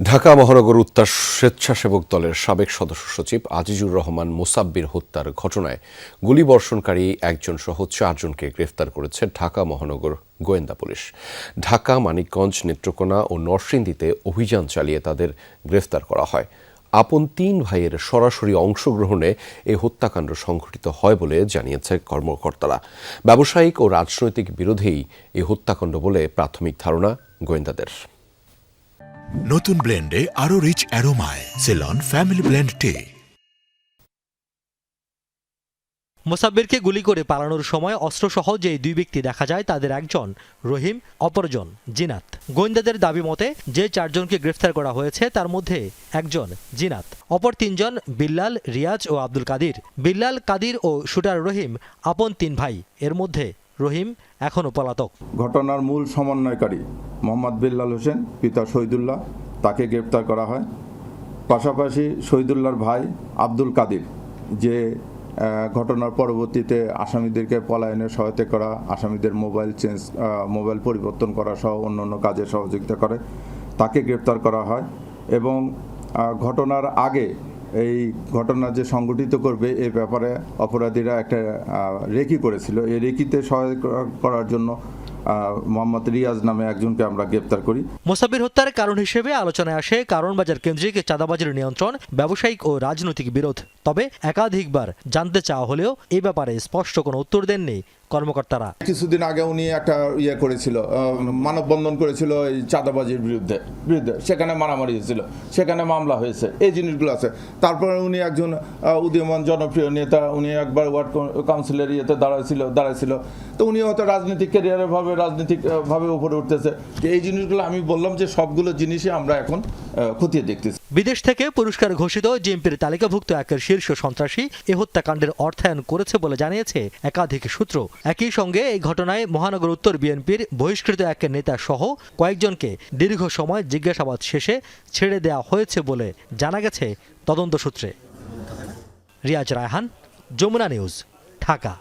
ঢাকা মহানগর উত্তর স্বেচ্ছাসেবক দলের সাবেক সদস্য সচিব আজিজুর রহমান মোসাব্বির হত্যার ঘটনায় গুলিবর্ষণকারী একজন সহ চারজনকে গ্রেফতার করেছে ঢাকা মহানগর গোয়েন্দা পুলিশ। ঢাকা, মানিকগঞ্জ, নেত্রকোনা ও নরসিংদীতে অভিযান চালিয়ে তাদের গ্রেফতার করা হয়। আপন তিন ভাইয়ের সরাসরি অংশগ্রহণে এই হত্যাকাণ্ড সংঘটিত হয় বলে জানিয়েছে কর্মকর্তারা। ব্যবসায়িক ও রাজনৈতিক বিরোধেই এই হত্যাকাণ্ড বলে প্রাথমিক ধারণা গোয়েন্দাদের। নতুন ব্লেন্ডে আরও রিচ অ্যারোমায় সেলন ফ্যামিলি ব্লেন্ড টে মোসাব্বিরকে গুলি করে পালানোর সময় অস্ত্রসহ যে দুই ব্যক্তি দেখা যায়, তাদের একজন রহিম, অপরজন জিনাত। গোয়েন্দাদের দাবি মতে, যে চারজনকে গ্রেফতার করা হয়েছে, তার মধ্যে একজন জিনাত। অপর তিনজন বিল্লাল, রিয়াজ ও আব্দুল কাদির। বিল্লাল, কাদির ও শুটার রহিম আপন তিন ভাই। এর মধ্যে রহিম এখনও পলাতক। ঘটনার মূল সমন্বয়কারী মোহাম্মদ বিল্লাল হোসেন, পিতা শহীদুল্লাহ, তাকে গ্রেপ্তার করা হয়। পাশাপাশি শহীদুল্লাহর ভাই আব্দুল কাদির, যে ঘটনার পরবর্তীতে আসামিদেরকে পলায়নে সহায়তা করা, আসামিদের মোবাইল চেঞ্জ মোবাইল পরিবর্তন করা সহ অন্যান্য কাজে সহযোগিতা করে, তাকে গ্রেপ্তার করা হয়। এবং ঘটনার আগে এই ঘটনা যে সংগঠিত করবে এ ব্যাপারে অপরাধীরা একটা রেকি করেছিল। এই রেকিতে সহায়তা করার জন্য মোহাম্মদ রিয়াজ নামে একজনকে আমরা গ্রেপ্তার করি। মোসাবির হত্যার কারণ হিসেবে আলোচনায় আসে কারণ বাজার কেন্দ্রিক চাঁদাবাজির নিয়ন্ত্রণ, ব্যবসায়িক ও রাজনৈতিক বিরোধ। তবে একাধিকবার জানতে চাওয়া হলেও এ ব্যাপারে স্পষ্ট কোনো উত্তর দেননি কর্মকর্তারা। কিছুদিন আগে উনি একটা ইয়ে করেছিল মানববন্ধন করেছিল এই চাঁদাবাজির বিরুদ্ধে বিরুদ্ধে। সেখানে মারামারি হয়েছিল, সেখানে মামলা হয়েছে, এই জিনিসগুলো আছে। তারপরে উনি একজন উদীয়মান জনপ্রিয় নেতা, উনি একবার ওয়ার্ড কাউন্সিলের ইয়েতে দাঁড়াইছিল দাঁড়াইছিল। তো উনি হয়তো রাজনৈতিক ক্যারিয়ারের ভাবে রাজনৈতিক ভাবে উপরে উঠতেছে। এই জিনিসগুলো আমি বললাম যে সবগুলো জিনিসই আমরা এখন খতিয়ে দেখতেছি। বিদেশ থেকে পুরস্কার ঘোষিত জিএমপির তালিকাভুক্ত একের শীর্ষ সন্ত্রাসী এ হত্যাকাণ্ডের অর্থায়ন করেছে বলে জানিয়েছে একাধিক সূত্র। একই সঙ্গে এই ঘটনায় মহানগর উত্তর বিএনপির বহিষ্কৃত এক নেতা সহ কয়েকজনকে দীর্ঘ সময় জিজ্ঞাসাবাদ শেষে ছেড়ে দেওয়া হয়েছে বলে জানা গেছে তদন্ত সূত্রে। রিয়াজ রায়হান, যমুনা নিউজ, ঢাকা।